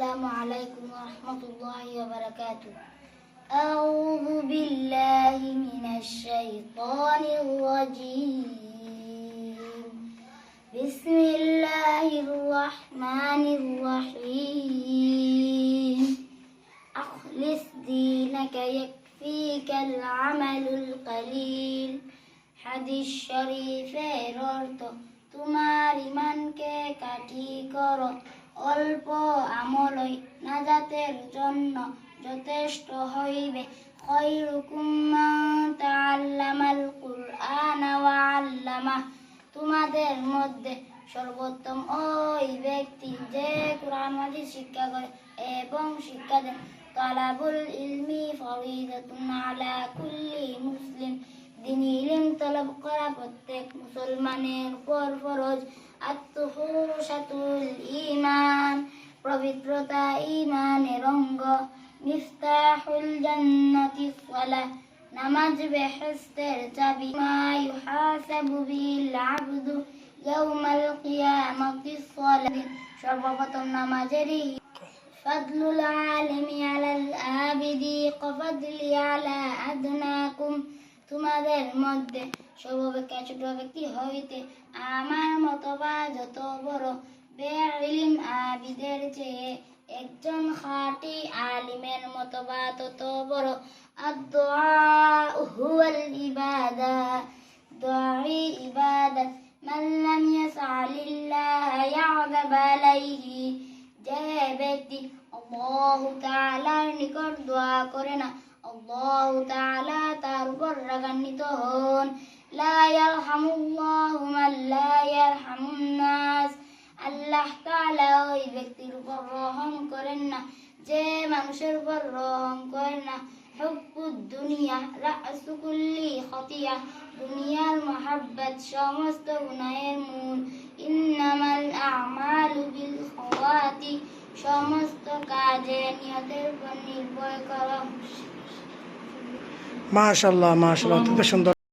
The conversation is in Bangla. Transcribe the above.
السلام عليكم ورحمة الله وبركاته أعوذ بالله من الشيطان الرجيم بسم الله الرحمن الرحيم أخلص دينك يكفيك العمل القليل হাদিস শরীফের অর্থ তোমার ইমানকে কাটি করো অল্প আমলই নাজাতের জন্য যথেষ্ট হইবে। তোমাদের মধ্যে সর্বোত্তম ওই ব্যক্তি যে কোরআন মাজিদ শিক্ষা করে এবং শিক্ষা দেন। তালাবুল ইলমি ফরিদাতুন কুল্লি মুসলিম। দিন ইলম তলব করা প্রত্যেক মুসলমানের উপর ফরজ। আত্মহুসাতুল ইমান পবিত্রতা ইমানের অঙ্গ। মিফতাহুল জান্নাতি সালাহ। নামাজ বেহেস্তের চাবি। মা ইউহাসাবু বিল আবদু ইয়াউমাল কিয়ামাতি সালাহ। সর্বপ্রথম নামাজেরই ফদলুল আলিমি আলাল আবিদি কফদলি আলা আদনাকুম। তোমাদের মধ্যে সর্বাপেক্ষা ছোট ব্যক্তি হইতে আমার মতবা যত বড় বেইলিম আবিদের চেয়ে একজন খাঁটি আলিমের মতবা তত বড়। হুয়াল ইবাদা দোয়াই ইবাদত, মান লাম ইয়াসআলিল্লাহ ইয়াযব আলাইহি। যে ব্যক্তি আল্লাহ তাআলার নিকট দোয়া করে না, আল্লাহ তাআলা তার উপর রাগান্বিত হন। লা ইয়ারহামুল্লাহু মান লা ইয়ারহামুন আল্লাহ ওই ব্যক্তির উপর রহম করেন না, যে মানুষের উপর রহম করেন না। মূল। সমস্ত নিয়তের উপর নির্ভর করা। অত্যন্ত সুন্দর।